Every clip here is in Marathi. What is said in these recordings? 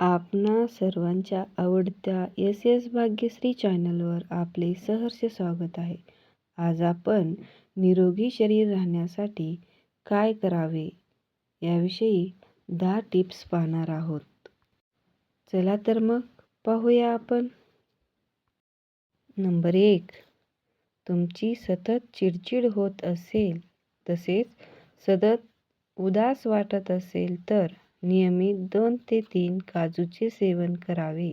आपणा सर्वांच्या आवडत्या एस एस भाग्यश्री चॅनलवर आपले सहर्ष स्वागत आहे. आज आपण निरोगी शरीर राहण्यासाठी काय करावे याविषयी दहा टिप्स पाहणार आहोत. चला तर मग पाहूया आपण. नंबर एक तुमची सतत चिडचिड होत असेल तसेच सतत उदास वाटत असेल तर नियमित दोन ते तीन काजूचे सेवन करावे.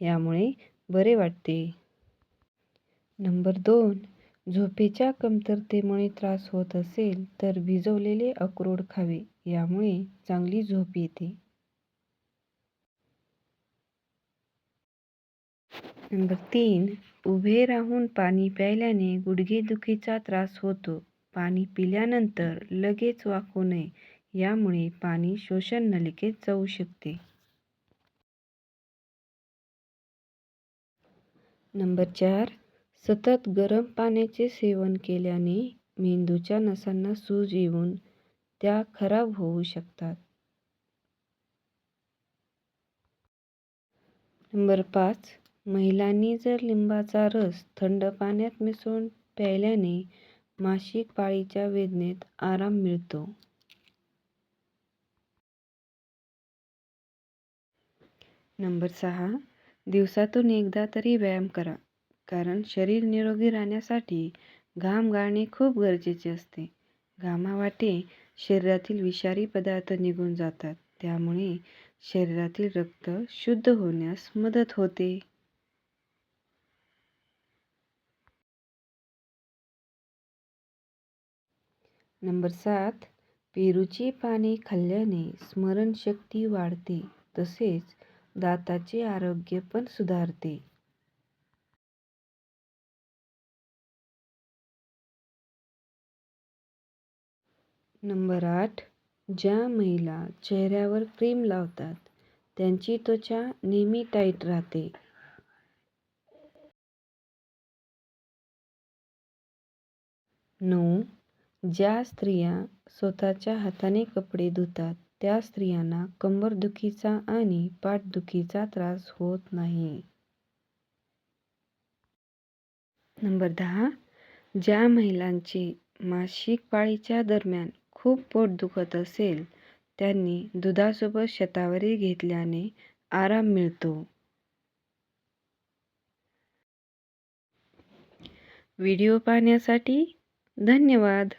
यामुळे बरे वाटते. नंबर दोन. झोपेच्या कमतरतेमुळे त्रास होत असेल तर भिजवलेले अक्रोड खावे. यामुळे चांगली झोप येते. नंबर तीन. उभे राहून पाणी प्यायल्याने गुडघेदुखीचा त्रास होतो. पाणी पिल्यानंतर लगेच वाकू नये. यामुळे पाणी शोषण नलिकेत जाऊ शकते. नंबर चार. सतत गरम पाण्याचे सेवन केल्याने मेंदूच्या नसांना सूज येऊन त्या खराब होऊ शकतात. नंबर पाच. महिलांनी जर लिंबाचा रस थंड पाण्यात मिसळून प्यायल्याने मासिक पाळीच्या वेदनेत आराम मिळतो. नंबर सहा. दिवसातून एकदा तरी व्यायाम करा. कारण शरीर निरोगी राहण्यासाठी घाम गाळणे खूप गरजेचे असते. घामावाटे शरीरातील विषारी पदार्थ निघून जातात. त्यामुळे शरीरातील रक्त शुद्ध होण्यास मदत होते. नंबर सात. पेरूची पाने खाल्ल्याने स्मरणशक्ती वाढते. तसेच दाताचे आरोग्य पण सुधारते. नंबर आठ. ज्या महिला चेहऱ्यावर क्रीम लावतात त्यांची त्वचा नेहमी टाईट राहते. नऊ. ज्या स्त्रिया स्वतःच्या हाताने कपडे धुतात त्या स्त्रियांना कंबरदुखीचा आणि पाठदुखीचा त्रास होत नाही. नंबर दहा. ज्या महिलांचे मासिक पाळीच्या दरम्यान खूप पोट दुखत असेल त्यांनी दुधासोबत शतावरी घेतल्याने आराम मिळतो. व्हिडिओ पाहण्यासाठी धन्यवाद.